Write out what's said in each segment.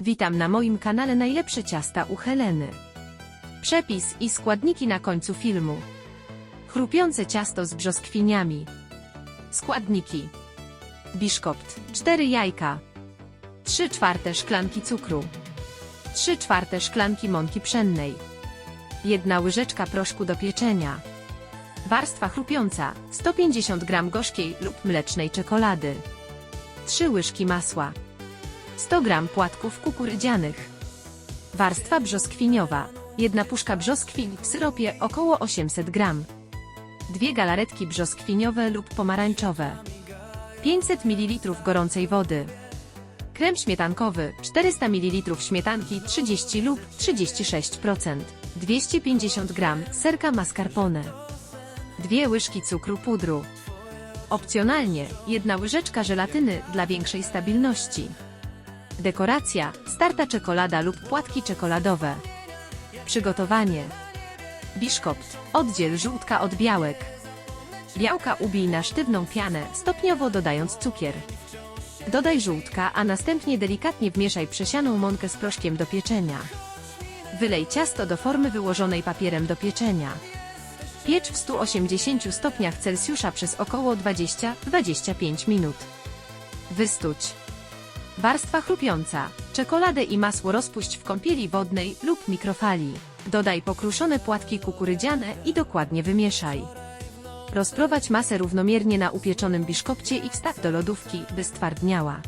Witam na moim kanale Najlepsze ciasta u Heleny. Przepis i składniki na końcu filmu. Chrupiące ciasto z brzoskwiniami. Składniki. Biszkopt 4 jajka. 3 czwarte szklanki cukru. 3 czwarte szklanki mąki pszennej. 1 łyżeczka proszku do pieczenia. Warstwa chrupiąca 150 g gorzkiej lub mlecznej czekolady. 3 łyżki masła. 100 g płatków kukurydzianych. Warstwa brzoskwiniowa. Jedna puszka brzoskwin w syropie około 800 g. Dwie galaretki brzoskwiniowe lub pomarańczowe. 500 ml gorącej wody. Krem śmietankowy 400 ml śmietanki 30 lub 36%. 250 g serka mascarpone. Dwie łyżki cukru pudru. Opcjonalnie jedna łyżeczka żelatyny dla większej stabilności. Dekoracja, starta czekolada lub płatki czekoladowe. Przygotowanie. Biszkopt. Oddziel żółtka od białek. Białka ubij na sztywną pianę, stopniowo dodając cukier. Dodaj żółtka, a następnie delikatnie wmieszaj przesianą mąkę z proszkiem do pieczenia. Wylej ciasto do formy wyłożonej papierem do pieczenia. Piecz w 180 stopniach Celsjusza przez około 20-25 minut. Wystuć. Warstwa chrupiąca. Czekoladę i masło rozpuść w kąpieli wodnej lub mikrofali. Dodaj pokruszone płatki kukurydziane i dokładnie wymieszaj. Rozprowadź masę równomiernie na upieczonym biszkopcie i wstaw do lodówki, by stwardniała.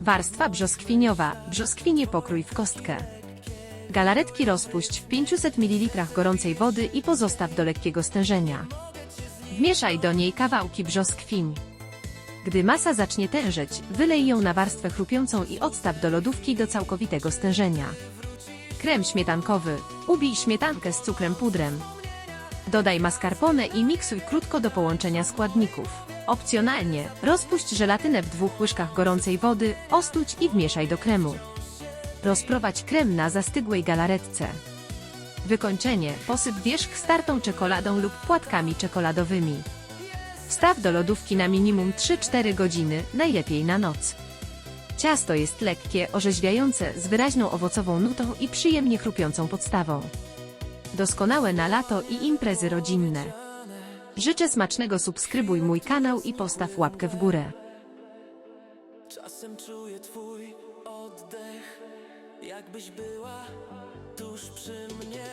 Warstwa brzoskwiniowa. Brzoskwinie pokrój w kostkę. Galaretki rozpuść w 500 ml gorącej wody i pozostaw do lekkiego stężenia. Wmieszaj do niej kawałki brzoskwini. Gdy masa zacznie tężeć, wylej ją na warstwę chrupiącą i odstaw do lodówki do całkowitego stężenia. Krem śmietankowy. Ubij śmietankę z cukrem pudrem. Dodaj mascarpone i miksuj krótko do połączenia składników. Opcjonalnie, rozpuść żelatynę w dwóch łyżkach gorącej wody, ostudź i wmieszaj do kremu. Rozprowadź krem na zastygłej galaretce. Wykończenie, posyp wierzch startą czekoladą lub płatkami czekoladowymi. Wstaw do lodówki na minimum 3-4 godziny, najlepiej na noc. Ciasto jest lekkie, orzeźwiające, z wyraźną owocową nutą i przyjemnie chrupiącą podstawą. Doskonałe na lato i imprezy rodzinne. Życzę smacznego subskrybuj mój kanał i postaw łapkę w górę. Czasem czuję twój oddech, jakbyś była tuż przy mnie.